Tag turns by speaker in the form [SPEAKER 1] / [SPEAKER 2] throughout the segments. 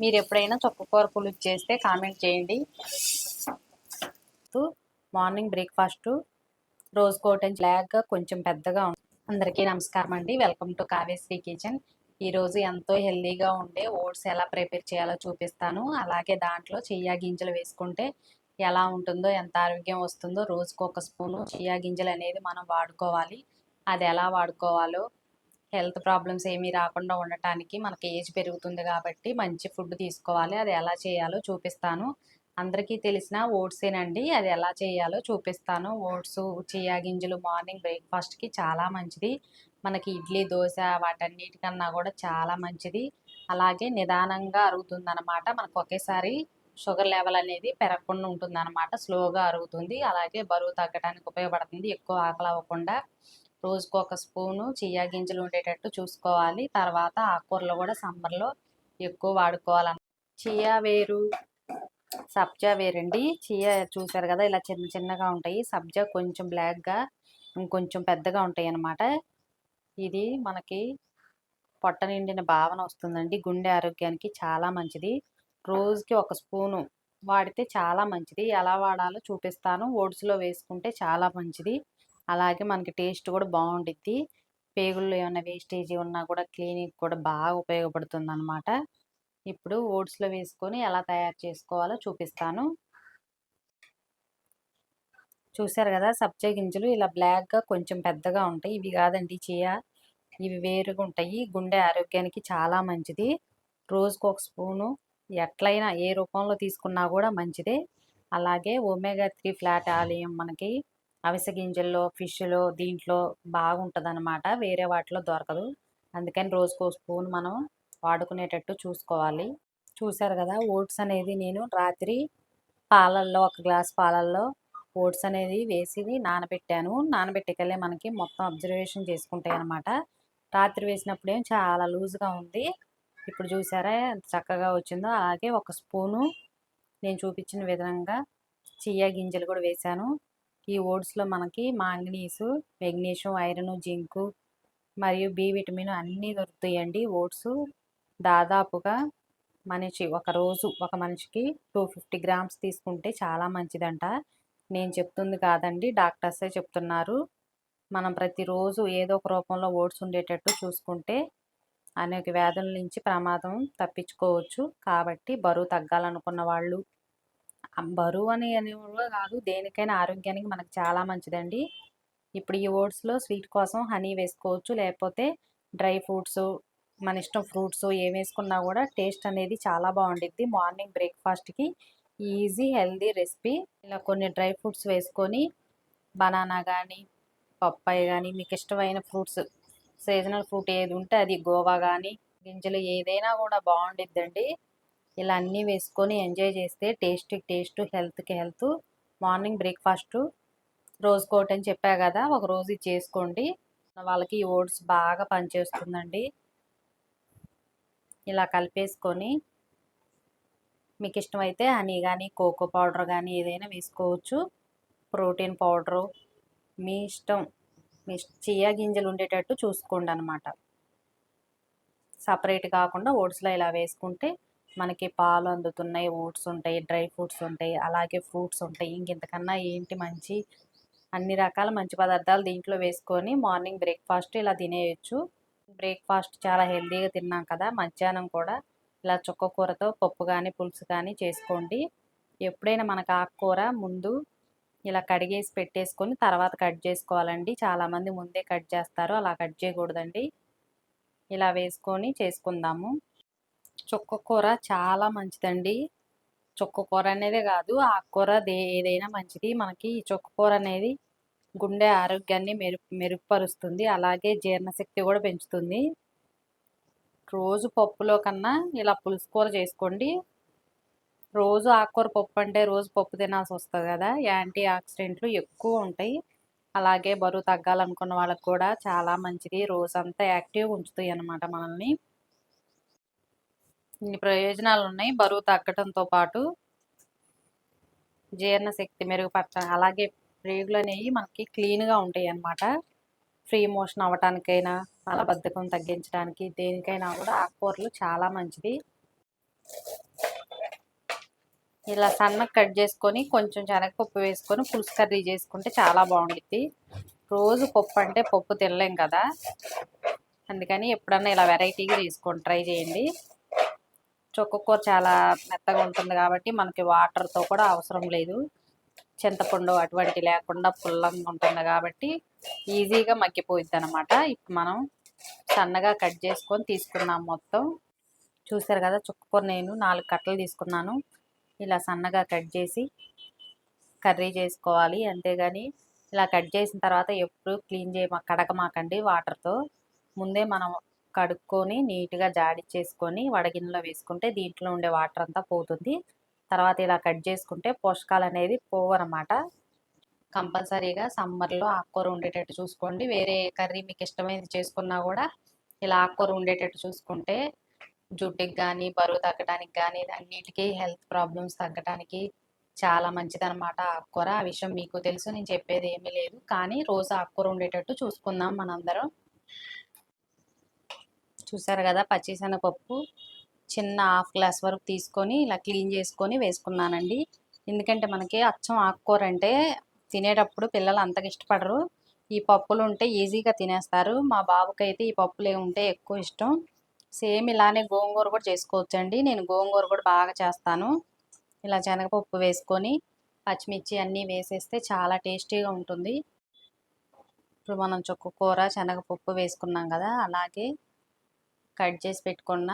[SPEAKER 1] మీరు ఎప్పుడైనా చొక్కకూర పులుసు చేస్తే కామెంట్ చేయండి. Morning breakfast. రోజ్ కోటన్ బ్లాక్గా కొంచెం పెద్దగా ఉంది అందరికీ నమస్కారం అండి. Welcome to Kaveshri kitchen. ఈరోజు ఎంతో హెల్దీగా ఉండే ఓట్స్ ఎలా ప్రిపేర్ చేయాలో చూపిస్తాను. అలాగే దాంట్లో చియా గింజలు వేసుకుంటే ఎలా ఉంటుందో ఎంత ఆరోగ్యం వస్తుందో రోజుకు ఒక స్పూను చియా గింజలు అనేది మనం వాడుకోవాలి. అది ఎలా వాడుకోవాలో హెల్త్ ప్రాబ్లమ్స్ ఏమీ రాకుండా ఉండటానికి మనకి ఏజ్ పెరుగుతుంది కాబట్టి మంచి ఫుడ్ తీసుకోవాలి. అది ఎలా చేయాలో చూపిస్తాను. అందరికీ తెలిసిన ఓట్సేనండి అది ఎలా చేయాలో చూపిస్తాను. ఓట్స్ చియా గింజలు మార్నింగ్ బ్రేక్ఫాస్ట్కి చాలా మంచిది. మనకి ఇడ్లీ దోశ వాటన్నిటికన్నా కూడా చాలా మంచిది. అలాగే నిదానంగా అరుగుతుందనమాట మనకు ఒకేసారి షుగర్ లెవెల్ అనేది పెరగకుండా ఉంటుందన్నమాట. స్లోగా అరుగుతుంది. అలాగే బరువు తగ్గడానికి ఉపయోగపడుతుంది. ఎక్కువ ఆకలి అవ్వకుండా. రోజుకు ఒక స్పూను చియా గింజలు ఉండేటట్టు చూసుకోవాలి. తర్వాత ఆకుకూరలు కూడా సమ్మర్లో ఎక్కువ వాడుకోవాలన్న చియా వేరు సబ్జా వేరండి. చియా చూసారు కదా ఇలా చిన్న చిన్నగా ఉంటాయి. సబ్జా కొంచెం బ్లాక్గా ఇంకొంచెం పెద్దగా ఉంటాయి అన్నమాట ఇది మనకి పొట్ట నిండిన భావన వస్తుందండి. గుండె ఆరోగ్యానికి చాలా మంచిది. రోజుకి ఒక స్పూను వాడితే చాలా మంచిది. ఎలా వాడాలో చూపిస్తాను. ఓట్స్లో వేసుకుంటే చాలా మంచిది. అలాగే మనకి టేస్ట్ కూడా బాగుండిద్ది పేగుల్లో ఏమైనా వేస్టేజ్ ఉన్నా కూడా క్లీనిక్ కూడా బాగా ఉపయోగపడుతుంది అనమాట ఇప్పుడు ఓట్స్లో వేసుకొని ఎలా తయారు చేసుకోవాలో చూపిస్తాను. చూసారు కదా సబ్జా గింజలు ఇలా బ్లాక్గా కొంచెం పెద్దగా ఉంటాయి. ఇవి కాదండి చియా. ఇవి వేరుగా ఉంటాయి. గుండె ఆరోగ్యానికి చాలా మంచిది. రోజుకు ఒక స్పూను ఎట్లయినా ఏ రూపంలో తీసుకున్నా కూడా మంచిదే. అలాగే ఒమేగా త్రీ ఫ్లాట్ ఆలియం మనకి అవిసె గింజల్లో ఫిష్లో దీంట్లో బాగుంటుంది అనమాట వేరే వాటిలో దొరకదు. అందుకని రోజుకో స్పూన్ మనం వాడుకునేటట్టు చూసుకోవాలి. చూసారు కదా ఓట్స్ అనేది నేను రాత్రి పాలల్లో ఒక గ్లాస్ పాలల్లో ఓట్స్ అనేది వేసి నానబెట్టాను. నానబెట్టేకల్లే మనకి మొత్తం అబ్జర్వేషన్ చేసుకుంటాయి అనమాట రాత్రి వేసినప్పుడు ఏం చాలా లూజ్గా ఉంది. ఇప్పుడు చూసారా ఎంత చక్కగా వచ్చిందో. అలాగే ఒక స్పూను నేను చూపించిన విధంగా చియా గింజలు కూడా వేశాను. ఈ ఓట్స్లో మనకి మాంగనీసు మెగ్నీషియం ఐరన్ జింకు మరియు బి విటమిన్ అన్నీ దొరుకుతాయండి. ఓట్స్ దాదాపుగా మనిషి ఒక రోజు ఒక మనిషికి టూ ఫిఫ్టీ గ్రామ్స్ తీసుకుంటే చాలా మంచిదంట. నేను చెప్తుంది కాదండి. డాక్టర్సే చెప్తున్నారు. మనం ప్రతిరోజు ఏదో ఒక రూపంలో ఓట్స్ ఉండేటట్టు చూసుకుంటే అనేక వ్యాధుల నుంచి ప్రమాదం తప్పించుకోవచ్చు. కాబట్టి బరువు తగ్గాలనుకున్న వాళ్ళు బరువు అని అనేవాళ్ళు కాదు దేనికైనా ఆరోగ్యానికి మనకు చాలా మంచిదండి. ఇప్పుడు ఈ ఓట్స్లో స్వీట్ కోసం హనీ వేసుకోవచ్చు లేకపోతే డ్రై ఫ్రూట్స్ మన ఇష్టం ఫ్రూట్స్ ఏం వేసుకున్నా కూడా టేస్ట్ అనేది చాలా బాగుండిద్ది. మార్నింగ్ బ్రేక్ఫాస్ట్కి ఈజీ హెల్దీ రెసిపీ. ఇలా కొన్ని డ్రై ఫ్రూట్స్ వేసుకొని బనానా కానీ పప్పాయ కానీ మీకు ఇష్టమైన ఫ్రూట్స్ సీజనల్ ఫ్రూట్ ఏది ఉంటే అది గోవా కానీ గింజలు ఏదైనా కూడా బాగుండిద్దండి. ఇలా అన్నీ వేసుకొని ఎంజాయ్ చేస్తే టేస్ట్కి టేస్ట్ హెల్త్కి హెల్త్ మార్నింగ్ బ్రేక్ఫాస్ట్ రోజుకోటి అని చెప్పా కదా ఒక రోజు ఇది చేసుకోండి. వాళ్ళకి ఈ ఓట్స్ బాగా పనిచేస్తుందండి. ఇలా కలిపేసుకొని మీకు ఇష్టమైతే హనీ కానీ కోకో పౌడర్ కానీ ఏదైనా వేసుకోవచ్చు. Protein powder. మీ ఇష్టం. మీ చియా గింజలు ఉండేటట్టు చూసుకోండి అనమాట సపరేట్ కాకుండా ఓట్స్లో ఇలా వేసుకుంటే మనకి పాలు అందుతున్నాయి ఓట్స్ ఉంటాయి డ్రై ఫ్రూట్స్ ఉంటాయి అలాగే ఫ్రూట్స్ ఉంటాయి. ఇంకెంతకన్నా ఏంటి మంచి? అన్ని రకాల మంచి పదార్థాలు దీంట్లో వేసుకొని మార్నింగ్ బ్రేక్ఫాస్ట్ ఇలా తినేయచ్చు. బ్రేక్ఫాస్ట్ చాలా హెల్తీగా తిన్నాం కదా మధ్యాహ్నం కూడా ఇలా చుక్కకూరతో పప్పు కానీ పులుసు కానీ చేసుకోండి. ఎప్పుడైనా మనకు ఆకుకూర ముందు ఇలా కడిగేసి పెట్టేసుకొని తర్వాత కట్ చేసుకోవాలండి. చాలామంది ముందే కట్ చేస్తారు అలా కట్ చేయకూడదండి. ఇలా వేసుకొని చేసుకుందాము. చుక్కకూర చాలా మంచిదండి. చుక్కకూర అనేదే కాదు ఆకుకూర ఏదైనా మంచిది. మనకి చుక్కకూర అనేది గుండె ఆరోగ్యాన్ని మెరు మెరుగుపరుస్తుంది. అలాగే జీర్ణశక్తి కూడా పెంచుతుంది. రోజు పప్పులో కన్నా ఇలా పులుసు కూర చేసుకోండి. రోజు ఆకుకూర పప్పు అంటే రోజు పప్పు తినాల్సి వస్తుంది కదా. యాంటీ ఆక్సిడెంట్లు ఎక్కువ ఉంటాయి. అలాగే బరువు తగ్గాలనుకున్న వాళ్ళకి కూడా చాలా మంచిది. రోజంతా యాక్టివ్గా ఉంచుతాయి అన్నమాట మనల్ని. ఇన్ని ప్రయోజనాలు ఉన్నాయి బరువు తగ్గడంతో పాటు జీర్ణశక్తి మెరుగుపరచడం అలాగే ప్రేగులు అనేవి మనకి క్లీన్గా ఉంటాయి అన్నమాట ఫ్రీ మోషన్ అవ్వటానికైనా మలబద్ధకం తగ్గించడానికి దేనికైనా కూడా ఆకుకూరలు చాలా మంచిది. ఇలా సన్నగా కట్ చేసుకొని కొంచెం శనగపప్పు వేసుకొని పులుసు కర్రీ చేసుకుంటే చాలా బాగుంటుంది రోజు పప్పు అంటే పప్పు తినలేం కదా. అందుకని ఎప్పుడన్నా ఇలా వెరైటీగా తీసుకోండి ట్రై చేయండి. చొక్కకూర చాలా మెత్తగా ఉంటుంది కాబట్టి మనకి వాటర్తో కూడా అవసరం లేదు. చింతపండు అటువంటి లేకుండా పుల్లంగా ఉంటుంది కాబట్టి ఈజీగా మగ్గిపోయిద్ది అనమాట ఇప్పుడు మనం సన్నగా కట్ చేసుకొని తీసుకున్నాం మొత్తం. చూసారు కదా చుక్కకూర నేను నాలుగు కట్టలు తీసుకున్నాను. ఇలా సన్నగా కట్ చేసి కర్రీ చేసుకోవాలి. అంతేగాని ఇలా కట్ చేసిన తర్వాత ఎప్పుడు క్లీన్ చేయ కడగమాకండి వాటర్తో ముందే మనం కడుక్కొని నీట్గా జాడిచ్చేసుకొని వడగిన్నెలో వేసుకుంటే దీంట్లో ఉండే వాటర్ అంతా పోతుంది. తర్వాత ఇలా కట్ చేసుకుంటే పోషకాలు అనేది పోవన్నమాట కంపల్సరీగా సమ్మర్లో ఆకుకూర ఉండేటట్టు చూసుకోండి. వేరే కర్రీ మీకు ఇష్టమైనది చేసుకున్నా కూడా ఇలా ఆకుకూర ఉండేటట్టు చూసుకుంటే జుట్టుకి కానీ బరువు తగ్గడానికి కానీ అన్నిటికీ హెల్త్ ప్రాబ్లమ్స్ తగ్గడానికి చాలా మంచిదనమాట ఆకుకూర. ఆ విషయం మీకు తెలుసు నేను చెప్పేది ఏమీ లేదు. కానీ రోజు ఆకుకూర ఉండేటట్టు చూసుకుందాం మనందరం. చూసారు కదా పచ్చిశనగపప్పు చిన్న హాఫ్ గ్లాస్ వరకు తీసుకొని ఇలా క్లీన్ చేసుకొని వేసుకున్నానండి. ఎందుకంటే మనకి అచ్చం ఆకుకూర అంటే తినేటప్పుడు పిల్లలు అంతగా ఇష్టపడరు. ఈ పప్పులు ఉంటే ఈజీగా తినేస్తారు. మా బాబుకైతే ఈ పప్పులు ఉంటే ఎక్కువ ఇష్టం. సేమ్ ఇలానే గోంగూర కూడా చేసుకోవచ్చండి. నేను గోంగూర కూడా బాగా చేస్తాను. ఇలా శనగపప్పు వేసుకొని పచ్చిమిర్చి అన్నీ వేసేస్తే చాలా టేస్టీగా ఉంటుంది. ఇప్పుడు మనం చుక్క కూర శనగపప్పు వేసుకున్నాం కదా అలాగే కట్ చేసి పెట్టుకున్న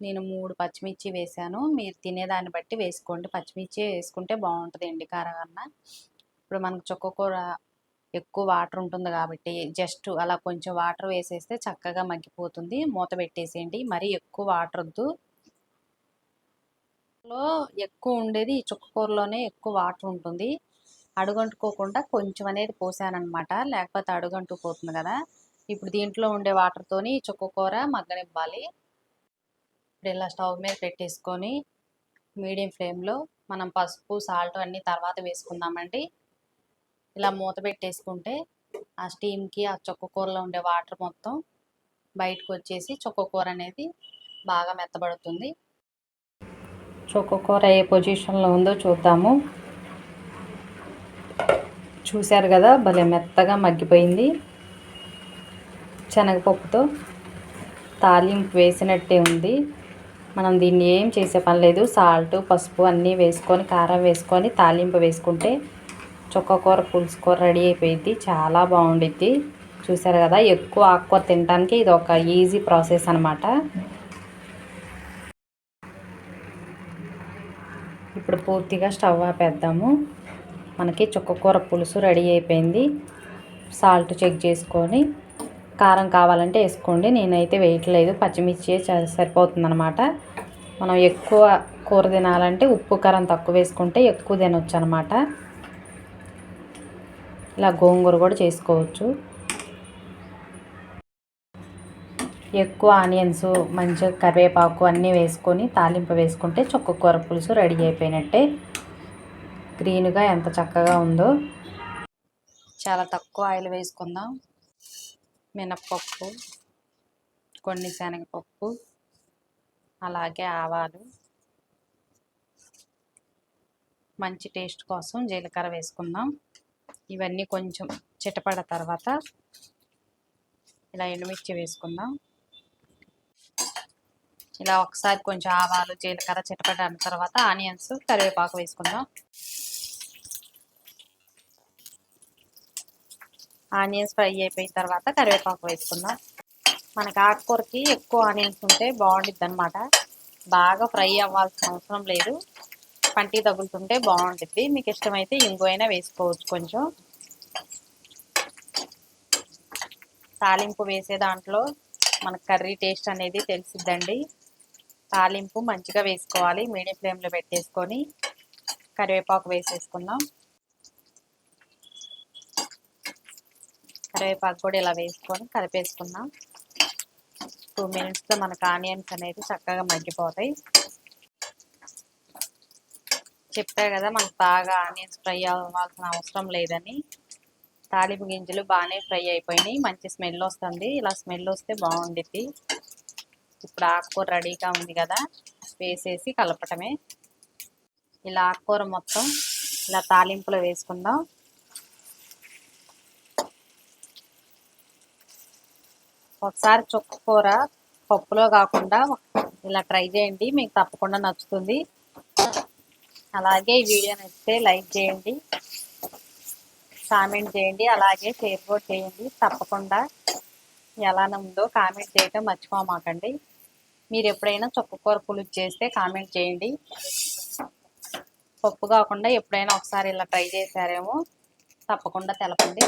[SPEAKER 1] నేను మూడు పచ్చిమిర్చి వేసాను. మీరు తినేదాన్ని బట్టి వేసుకోండి. పచ్చిమిర్చి వేసుకుంటే బాగుంటుంది ఎండి కారకన్నా. ఇప్పుడు మనకు చుక్కకూర ఎక్కువ వాటర్ ఉంటుంది కాబట్టి జస్ట్ అలా కొంచెం వాటర్ వేసేస్తే చక్కగా మగ్గిపోతుంది. మూత పెట్టేసేయండి. మరీ ఎక్కువ వాటర్ వద్దు. లో ఎక్కువ ఉండేది ఈ చుక్కకూరలోనే ఎక్కువ వాటర్ ఉంటుంది. అడుగంటుకోకుండా కొంచెం అనేది పోసానమాట లేకపోతే అడుగంటు పోతుంది కదా. ఇప్పుడు దీంట్లో ఉండే వాటర్తోని చుక్కకూర మగ్గనివ్వాలి. ఇప్పుడు ఇలా స్టవ్ మీద పెట్టేసుకొని మీడియం ఫ్లేమ్లో మనం పసుపు సాల్ట్ అన్నీ తర్వాత వేసుకుందామండి. ఇలా మూత పెట్టేసుకుంటే ఆ స్టీమ్కి ఆ చుక్కకూరలో ఉండే వాటర్ మొత్తం బయటకు వచ్చేసి చుక్కకూర అనేది బాగా మెత్తబడుతుంది. చుక్కకూర ఏ పొజిషన్లో ఉందో చూద్దాము. చూశారు కదా భలే మెత్తగా మగ్గిపోయింది. శనగపప్పుతో తాలింపు వేసినట్టే ఉంది. మనం దీన్ని ఏం చేసే పని లేదు. సాల్ట్ పసుపు అన్నీ వేసుకొని కారం వేసుకొని తాలింపు వేసుకుంటే చుక్కకూర పులుసు కూర రెడీ అయిపోయింది చాలా బాగుండిద్ది. చూసారు కదా ఎక్కువ ఆకుకూర తినడానికి ఇది ఒక ఈజీ ప్రాసెస్ అనమాట ఇప్పుడు పూర్తిగా స్టవ్ ఆపేద్దాము. మనకి చుక్కకూర పులుసు రెడీ అయిపోయింది. సాల్ట్ చెక్ చేసుకొని కారం కావాలంటే వేసుకోండి. నేనైతే వేయట్లేదు. పచ్చిమిర్చి సరిపోతుందనమాట మనం ఎక్కువ కూర తినాలంటే ఉప్పు కారం తక్కువ వేసుకుంటే ఎక్కువ తినొచ్చు అనమాట ఇలా గోంగూర కూడా చేసుకోవచ్చు. ఎక్కువ ఆనియన్స్ మంచిగా కరివేపాకు అన్నీ వేసుకొని తాలింపు వేసుకుంటే చుక్క కూర పులుసు రెడీ అయిపోయినట్టే. గ్రీన్గా ఎంత చక్కగా ఉందో. చాలా తక్కువ ఆయిల్ వేసుకుందాం. మినప్పప్పు కొన్ని శనగపప్పు అలాగే ఆవాలు. మంచి టేస్ట్ కోసం జీలకర్ర వేసుకుందాం. ఇవన్నీ కొంచెం చిటపడ తర్వాత ఇలా ఎండుమిర్చి వేసుకుందాం. ఇలా ఒకసారి కొంచెం ఆవాలు జీలకర్ర చిటపడిన తర్వాత ఆనియన్స్ కరివేపాకు వేసుకుందాం. ఆనియన్స్ ఫ్రై అయిపోయిన తర్వాత కరివేపాకు వేసుకుందాం. మనకి ఆకుకూరకి ఎక్కువ ఆనియన్స్ ఉంటే బాగుండిద్ది అనమాట బాగా ఫ్రై అవ్వాల్సిన అవసరం లేదు. పంటి తగులుతుంటే బాగుంటుంది మీకు ఇష్టమైతే ఇంగువైనా వేసుకోవచ్చు కొంచెం. తాలింపు వేసే దాంట్లో మనకు కర్రీ టేస్ట్ అనేది తెలిసిద్దండి. తాలింపు మంచిగా వేసుకోవాలి. మీడియం ఫ్లేమ్లో పెట్టేసుకొని కరివేపాకు వేసేసుకుందాం. కరివేపాకు కూడా ఇలా వేసుకొని కలిపేసుకుందాం. టూ మినిట్స్లో మనకు ఆనియన్స్ అనేది చక్కగా మగ్గిపోతాయి. చెప్పా కదా మనకు బాగా ఆనియన్స్ ఫ్రై అవ్వాల్సిన అవసరం లేదని. తాలింపు గింజలు బాగానే ఫ్రై అయిపోయినాయి. మంచి స్మెల్ వస్తుంది. ఇలా స్మెల్ వస్తే బాగుండిద్ది. ఇప్పుడు ఆకుకూర రెడీగా ఉంది కదా. వేసేసి కలపటమే. ఇలా ఆకుకూర మొత్తం ఇలా తాలింపులో వేసుకుందాం. ఒకసారి చుక్కకూర పప్పులో కాకుండా ఇలా ట్రై చేయండి. మీకు తప్పకుండా నచ్చుతుంది. అలాగే ఈ వీడియో నచ్చితే లైక్ చేయండి కామెంట్ చేయండి అలాగే షేర్ కూడా చేయండి. తప్పకుండా ఎలా ఉందో కామెంట్ చేయటం మర్చిపోమాకండి మీరు ఎప్పుడైనా చుక్కకూర పులుసు చేస్తే కామెంట్ చేయండి. పప్పు కాకుండా ఎప్పుడైనా ఒకసారి ఇలా ట్రై చేశారేమో తప్పకుండా తెలపండి.